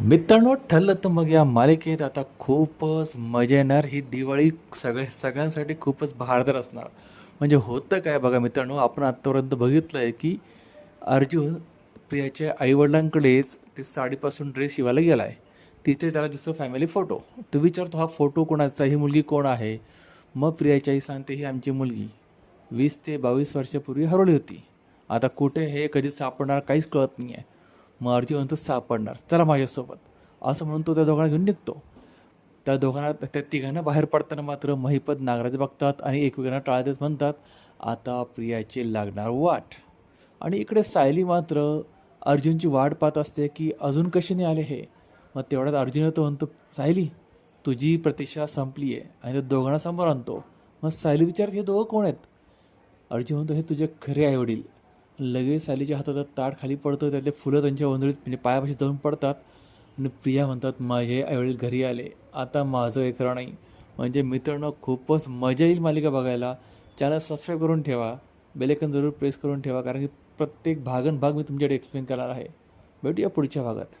मित्रांनो ठरलं तर मग या मालिकेत आता खूपच मजा येणार. ही दिवाळी सगळे सगळ्यांसाठी खूपच भारदार असणार. म्हणजे होतं काय बघा मित्रांनो आपण आत्तापर्यंत बघितलं आहे की अर्जुन प्रियाच्या आईवडिलांकडेच ते साडीपासून ड्रेस शिवायला गेला आहे तिथे त्याला दिसतो फॅमिली फोटो तो विचारतो हा फोटो कोणाचा? ही मुलगी कोण आहे? मग प्रियाची आई सांगते ही आमची मुलगी. वीस ते बावीस वर्षापूर्वी हरवली होती. आता कुठे हे कधी सापडणार काहीच कळत नाही आहे मग अर्जुन सापडणार. चला माझ्यासोबत. असं म्हणून तो त्या दोघांना घेऊन निघतो. त्या दोघांना त्या तिघांना बाहेर पडताना मात्र महिपत नागराज बघतात आणि एकमेकांना टाळतेच म्हणतात आता प्रियाची लागणार वाट. आणि इकडे सायली मात्र अर्जुनची वाट पाहत असते की अजून कशी नाही आले हे? मग तेवढ्यात अर्जुन तो म्हणतो सायली तुझी प्रतीक्षा संपली आहे. आणि त्या दोघांना समोर आणतो. मग सायली विचारत हे दोघं कोण आहेत? अर्जुन म्हणतो हे तुझे खरे आईवडील लगेच सालीच्या हातात ताट खाली पडतं त्यातले फुलं त्यांच्या वंदळीत म्हणजे पायापाशी जाऊन पडतात आणि प्रिया म्हणतात माझे आईवडील घरी आले. आता माझं हे खरं नाही. म्हणजे मित्रांनो खूपच मजा येईल मालिका बघायला. चॅनल सबस्क्राईब करून ठेवा. बेलेकन जरूर प्रेस करून ठेवा कारण की प्रत्येक भागन भाग मी तुमच्याकडे एक्सप्लेन करणार आहे. भेटूया पुढच्या भागात.